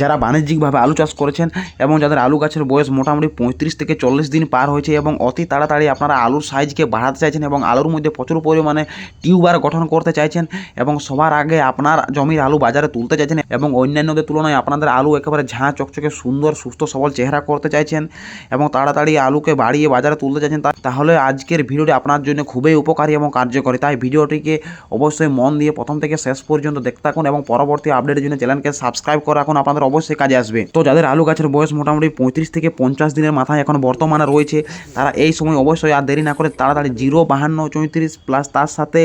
যারা বাণিজ্যিকভাবে আলু চাষ করেছেন এবং যাদের আলু গাছের বয়স মোটামুটি পঁয়ত্রিশ থেকে চল্লিশ দিন পার হয়েছে এবং অতি তাড়াতাড়ি আপনারা আলুর সাইজকে বাড়াতে চাইছেন এবং আলুর মধ্যে প্রচুর পরিমাণে টিউবার গঠন করতে চাইছেন এবং সবার আগে আপনার জমির আলু বাজারে তুলতে চাইছেন এবং অন্যান্যদের তুলনায় আপনাদের আলু একেবারে ঝাঁ চকচকে সুন্দর, সুস্থ, সবল চেহারা করতে চাইছেন এবং তাড়াতাড়ি আলুকে বাড়িয়ে বাজারে তুলতে চাইছেন তাহলে আজকের ভিডিওটি আপনার জন্য খুবই উপকারী এবং কার্যকরী। তাই ভিডিওটিকে অবশ্যই মন দিয়ে প্রথম থেকে শেষ পর্যন্ত দেখতে থাকুন এবং পরবর্তী আপডেটের জন্য চ্যানেলকে সাবস্ক্রাইব করে রাখুন। আপনাদের অবশ্যই কাজে আসবে। তো যাদের আলু গাছের বয়স মোটামুটি পঁয়ত্রিশ থেকে পঞ্চাশ দিনের মাথায় এখন বর্তমানে রয়েছে, তারা এই সময় অবশ্যই আর দেরি না করে তাড়াতাড়ি জিরো, বাহান্ন, চৌত্রিশ প্লাস তার সাথে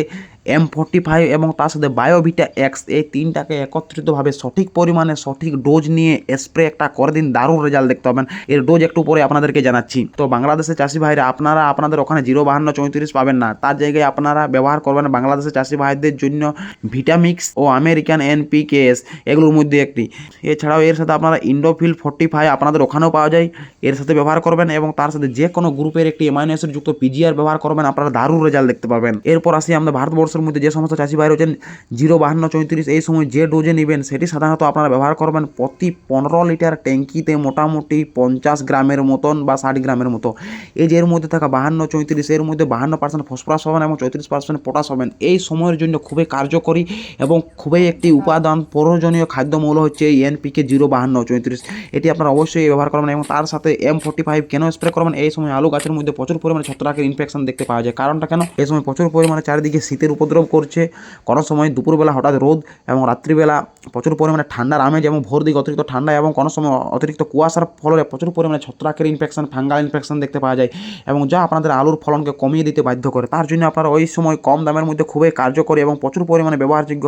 এম ফোর্টি ফাইভ এবং তার সাথে বায়োভিটা এক্স এই তিনটাকে একত্রিতভাবে সঠিক পরিমাণে সঠিক ডোজ নিয়ে স্প্রে একটা করে দিন, দারুণ রেজাল্ট দেখতে পাবেন। এর ডোজ একটু পরে আপনাদেরকে জানাচ্ছি। তো বাংলাদেশের চাষি ভাইরা, আপনারা আপনাদের ওখানে জিরো বাহান্ন চৌত্রিশ পাবেন না। তার জায়গায় আপনারা ব্যবহার করবেন বাংলাদেশের চাষি ভাইদের জন্য ভিটামিক্স ও আমেরিকান এনপিকেএস এগুলোর মধ্যে একটি। এছাড়াও এর সাথে আপনারা ইন্ডোফিল ফোর্টি ফাইভ আপনাদের ওখানেও পাওয়া যায়। এর সাথে ব্যবহার করবেন এবং তার সাথে যে কোনো গ্রুপের একটি এমাইনো যুক্ত পিজিআর ব্যবহার করবেন, আপনারা দারুণ রেজাল্ট দেখতে পাবেন। এরপর আসি আমাদের ভারতবর্ষের মধ্যে যে সমস্ত চাষি ভাই রয়েছেন, জিরো বাহান্ন চৌত্রিশ এই সময় যে ডোজে নেবেন, সেটি সাধারণত আপনারা ব্যবহার করবেন প্রতি পনেরো লিটার ট্যাঙ্কিতে মোটামুটি পঞ্চাশ গ্রামের মতন বা ষাট গ্রামের মতো। এই যে এর মধ্যে থাকা বাহান্ন চৌত্রিশ, এর মধ্যে বাহান্ন পার্সেন্ট ফসফরাস হবেন এবং চৌত্রিশ পার্সেন্ট পটাশ হবেন। এই সময়ের জন্য খুবই কার্যকরী এবং খুবই একটি উপাদান, প্রয়োজনীয় খাদ্যমৌল হচ্ছে এই এনপিকে জিরো বাহান্ন চৌত্রিশ। এটি আপনারা অবশ্যই ব্যবহার করবেন এবং তার সাথে এম ফোর্টি ফাইভ কেন স্প্রে করবেন? এই সময় আলু গাছের মধ্যে প্রচুর পরিমাণে ছত্রাকের ইনফেকশন দেখতে পাওয়া যায়। কারণটা কেন? এই সময় প্রচুর পরিমাণে চারিদিকে শীতের উপদ্রব করছে। কোনো সময় দুপুরবেলা হঠাৎ রোদ এবং রাত্রিবেলা প্রচুর পরিমাণে ঠান্ডার আমেজ এবং ভোর দিকে অতিরিক্ত ঠান্ডা এবং কোনো সময় অতিরিক্ত কুয়াশার ফলে প্রচুর পরিমাণে ছত্রাকের ইনফেকশন ফাঙ্গাল ইনফেকশন দেখতে পাওয়া যায় এবং যা আপনাদের আলুর ফলনকে কমিয়ে দিতে বাধ্য করে। তার জন্য আপনারা ওই সময় কম দামের মধ্যে খুবই কার্যকরী এবং প্রচুর পরিমাণে ব্যবহারযোগ্য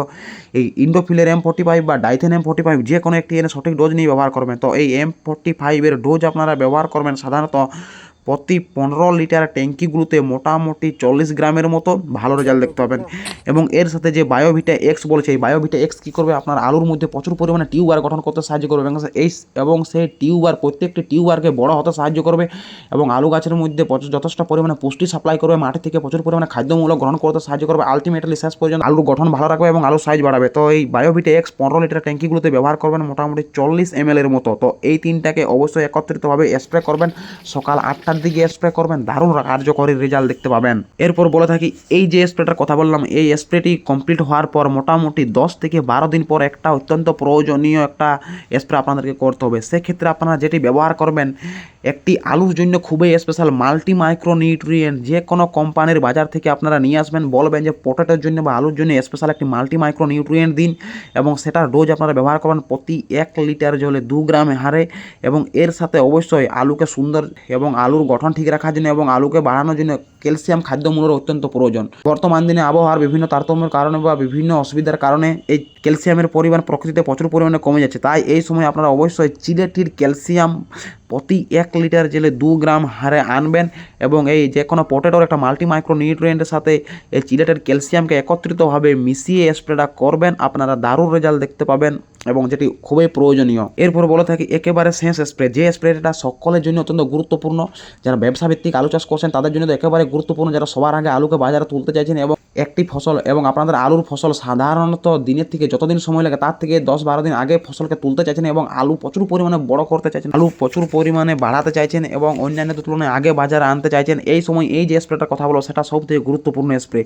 এই ইন্ডোফিলের এম ফোর্টি ফাইভ বা ডাইথেন এম ফোর্টি ফাইভ যে কোনো একটি এনে সঠিক ডোজ নিয়ে ব্যবহার করবেন। তো এই এম ফোর্টি ফাইভের ডোজ আপনারা ব্যবহার করবেন সাধারণত প্রতি পনেরো লিটার ট্যাঙ্কিগুলোতে মোটামুটি চল্লিশ গ্রামের মতো ভালো রেজাল্ট দেখতে পাবেন। এবং এর সাথে যে বায়োভিটা এক্স বলেছে, এই বায়োভিটা এক্স কী করবে? আপনার আলুর মধ্যে প্রচুর পরিমাণে টিউবার গঠন করতে সাহায্য করবে। এবং এই এবং সেই টিউবার, প্রত্যেকটি টিউবারকে বড় হতে সাহায্য করবে এবং আলু গাছের মধ্যে যথেষ্ট পরিমাণে পুষ্টি সাপ্লাই করবে, মাটি থেকে প্রচুর পরিমাণে খাদ্যমূলক গ্রহণ করতে সাহায্য করবে। আলটিমেটলি শেষ পর্যন্ত আলুর গঠন ভালো রাখবে এবং আলুর সাইজ বাড়াবে। তো এই বায়োভিটা এক্স পনেরো লিটার ট্যাঙ্কিগুলোতে ব্যবহার করবেন মোটামুটি চল্লিশ এম এর মতো। তো এই তিনটাকে অবশ্যই একত্রিতভাবে স্প্রে করবেন। সকাল আটটার দিকে স্প্রে করবেন, দারুণ কার্যকরী রেজাল্ট দেখতে পাবেন। এরপর বলে থাকি, এই যে স্প্রেটার কথা বললাম, এই স্প্রেটি কমপ্লিট হওয়ার পর মোটামুটি দশ থেকে বারো দিন পর একটা অত্যন্ত প্রয়োজনীয় একটা স্প্রে আপনাদেরকে করতে হবে। সেক্ষেত্রে আপনারা যেটি ব্যবহার করবেন একটি আলুর জন্য খুবই স্পেশাল মাল্টি মাইক্রো নিউট্রিয়েন্ট যে কোনো কোম্পানির বাজার থেকে আপনারা নিয়ে আসবেন। বলবেন যে পটেটোর জন্য বা আলুর জন্য স্পেশাল একটি মাল্টি মাইক্রো নিউট্রিয়েন্ট দিন এবং সেটার ডোজ আপনারা ব্যবহার করবেন প্রতি এক লিটার জলে দু গ্রাম হারে এবং এর সাথে অবশ্যই আলুকে সুন্দর এবং আলুর গঠন ঠিক রাখার জন্য এবং আলুকে বাড়ানোর জন্য ক্যালসিয়াম খাদ্যমূল্যের অত্যন্ত প্রয়োজন। বর্তমান দিনে আবহাওয়ার বিভিন্ন তারতম্যের কারণে বা বিভিন্ন অসুবিধার কারণে এই ক্যালসিয়ামের পরিমাণ প্রকৃতিতে প্রচুর পরিমাণে কমে যাচ্ছে। তাই এই সময় আপনারা অবশ্যই চিলেটির ক্যালসিয়াম প্রতি এক লিটার জেলে দু গ্রাম হারে আনবেন এবং এই যে কোনো পটেটোর একটা মাল্টি মাইক্রো নিউট্রিয়েন্টের সাথে এই চিলেটের ক্যালসিয়ামকে একত্রিতভাবে মিশিয়ে স্প্রেটা করবেন, আপনারা দারুণ রেজাল্ট দেখতে পাবেন এবং যেটি খুবই প্রয়োজনীয়। এরপর বলে থাকি, একেবারে শেষ স্প্রে যে স্প্রেটা সকলের জন্য অত্যন্ত গুরুত্বপূর্ণ, যারা ব্যবসা ভিত্তিক আলু চাষ করছেন, তাদের জন্য তো একেবারে গুরুত্বপূর্ণ। যারা সবার আগে আলুকে বাজারে তুলতে চাইছেন এবং একটি ফসল এবং আপনাদের আলুর ফসল সাধারণত দিনের থেকে যতদিন সময় লাগে তার থেকে দশ বারো দিন আগে ফসলকে তুলতে চাইছেন এবং আলু প্রচুর পরিমাণে বড় করতে চাইছেন, আলু প্রচুর পরিমাণে বাড়াতে চাইছেন এবং অন্যান্যদের তুলনায় আগে বাজারে আনতে চাইছেন। এই সময় এই যে স্প্রেটার কথা বলো, সেটা সব থেকে গুরুত্বপূর্ণ স্প্রে।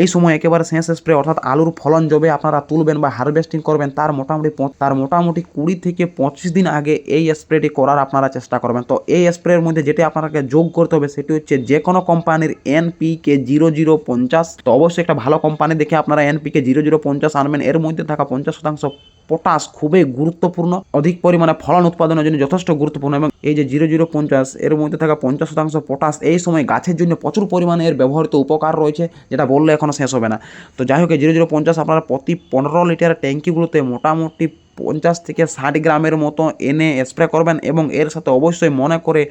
এই সময় একেবারে শেষ স্প্রে, অর্থাৎ আলুর ফলন যবে আপনারা তুলবেন বা হারভেস্টিং করবেন, তার মোটামুটি তার মোটামুটি কুড়ি থেকে পঁচিশ দিন আগে এই স্প্রেটি করার আপনারা চেষ্টা করবেন। তো এই স্প্রের মধ্যে যেটি আপনাকে যোগ করতে হবে, সেটি হচ্ছে যে কোনো কোম্পানির এনপিকে জিরো জিরো পঞ্চাশ অবশ্যই একটা ভালো কোম্পানি দেখে আপনারা এনপিকে জিরো জিরো পঞ্চাশ আনবেন। এর মধ্যে থাকা পঞ্চাশ শতাংশ পটাশ খুবই গুরুত্বপূর্ণ। অধিক পরিমাণে ফলন উৎপাদনের জন্য যথেষ্ট গুরুত্বপূর্ণ। এবং এই যে জিরো জিরো পঞ্চাশ, এর মধ্যে থাকা পঞ্চাশ শতাংশ পটাশ এই সময় গাছের জন্য প্রচুর পরিমাণে এর ব্যবহৃত উপকার রয়েছে, যেটা বললে এখনও শেষ হবে না। তো যাই হোক জিরো জিরো পঞ্চাশ আপনারা প্রতি পনেরো লিটার ট্যাঙ্কিগুলোতে মোটামুটি পঞ্চাশ থেকে ষাট গ্রামের মতো এনে স্প্রে করবেন। এবং এর সাথে অবশ্যই মনে করে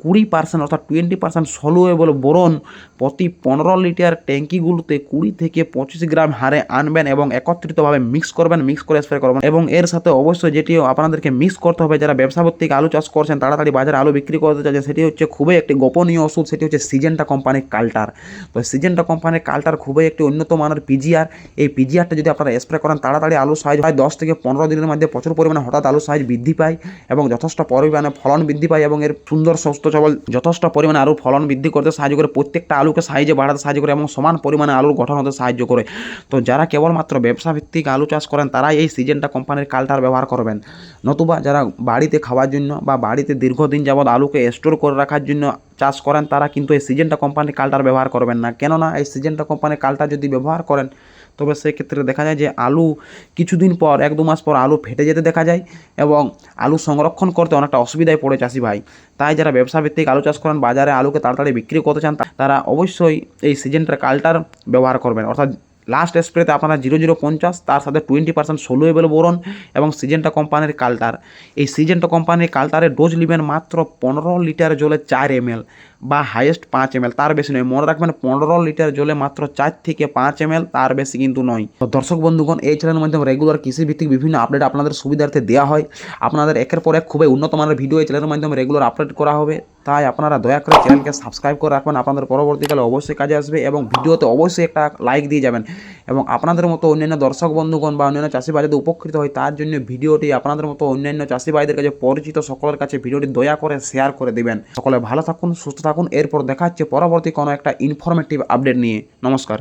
কুড়ি পার্সেন্ট অর্থাৎ টোয়েন্টি পার্সেন্ট সলুয়েবল বোরন। প্রতি পনেরো লিটার ট্যাঙ্কিগুলোতে কুড়ি থেকে পঁচিশ গ্রাম হারে আনবেন এবং একত্রিতভাবে মিক্স করবেন মিক্স করে স্প্রে করবেন এবং এর সাথে অবশ্যই যেটি আপনাদেরকে মিক্স করতে হবে, যারা ব্যবসা ভিত্তিক আলু চাষ করছেন, তাড়াতাড়ি বাজারে আলু বিক্রি করতে চাইছেন, সেটি হচ্ছে খুবই একটি গোপনীয় ওষুধ, সেটি হচ্ছে সিজেন্টা কোম্পানির কাল্টার তো সিজেন্টা কোম্পানির কাল্টার খুবই একটি উন্নত মানের পিজিআর এই পিজিআরটা যদি আপনারা স্প্রে করেন, তাড়াতাড়ি আলু সাইজ হয় দশ থেকে পনেরো দিনের মধ্যে প্রচুর পরিমাণে হঠাৎ আলু সাইজ বৃদ্ধি পায় এবং যথেষ্ট পরিমাণে ফলন বৃদ্ধি পায় এবং এর সুন্দর সুস্থ সবল যথেষ্ট পরিমাণে আলুর ফলন বৃদ্ধি করতে সাহায্য করে। প্রত্যেকটা আলুকে সাইজে বাড়াতে সাহায্য করে এবং সমান পরিমাণে আলুর গঠন হতে সাহায্য করে। তো যারা কেবলমাত্র ব্যবসা ভিত্তিক আলু চাষ করেন, তারাই এই সিজনটা কোম্পানির কালটার ব্যবহার করবেন। নতুবা যারা বাড়িতে খাওয়ার জন্য বা বাড়িতে দীর্ঘদিন যাবৎ আলুকে স্টোর করে রাখার জন্য চাষ করেন, তারা কিন্তু এই সিজনটা কোম্পানির কালটার ব্যবহার করবেন না। কেননা এই সিজনটা কোম্পানির কালটা যদি ব্যবহার করেন, তবে সেক্ষেত্রে দেখা যায় যে আলু কিছুদিন পর, এক দু মাস পর আলু ফেটে যেতে দেখা যায় এবং আলু সংরক্ষণ করতে অনেকটা অসুবিধায় পড়ে চাষি ভাই। তাই যারা ব্যবসা ভিত্তিক আলু চাষ করেন, বাজারে আলুকে তাড়াতাড়ি বিক্রি করতে চান তারা অবশ্যই এই সিজনটার কালটার ব্যবহার করবেন। অর্থাৎ লাস্ট স্প্রেতে আপনারা জিরো জিরো পঞ্চাশ, তার সাথে টোয়েন্টি পার্সেন্ট সোলোয়েবল বোরন এবং সিজেন্টা কোম্পানির কালটার এই সিজেন্টা কোম্পানির কালটারের ডোজ নেবেন মাত্র পনেরো লিটার জলে চার এম বা হাইয়েস্ট পাঁচ এম তার বেশি নয়, মনে রাখবেন পনেরো লিটার জলে মাত্র চার থেকে পাঁচ এম তার বেশি কিন্তু নয়। তো দর্শক বন্ধুগণ, এই চ্যানেলের মাধ্যমে রেগুলার কৃষিভিত্তিক বিভিন্ন আপডেট আপনাদের সুবিধার্থে দেওয়া হয়। আপনাদের একের পর এক খুবই উন্নত মানের ভিডিও এই চ্যানেলের মাধ্যমে রেগুলার আপডেট করা হবে। তাই আপনারা দয়া করে চ্যানেলকে সাবস্ক্রাইব করে রাখবেন। আপনাদের পরবর্তীকালে অবশ্যই কাজে আসবে এবং ভিডিওতে অবশ্যই একটা লাইক দিয়ে যাবেন। এবং আপনাদের মতো অন্যান্য দর্শক বন্ধুগণ বা অন্যান্য চাষি যাতে উপকৃত হয়, তার জন্য ভিডিওটি আপনাদের মতো অন্যান্য চাষিবাইদের কাছে পরিচিত সকলের কাছে ভিডিওটি দয়া করে শেয়ার করে দেবেন। সকলে ভালো থাকুন, সুস্থ থাকুন। এরপর দেখা হচ্ছে পরবর্তী কোনো একটা ইনফরমেটিভ আপডেট নিয়ে। নমস্কার।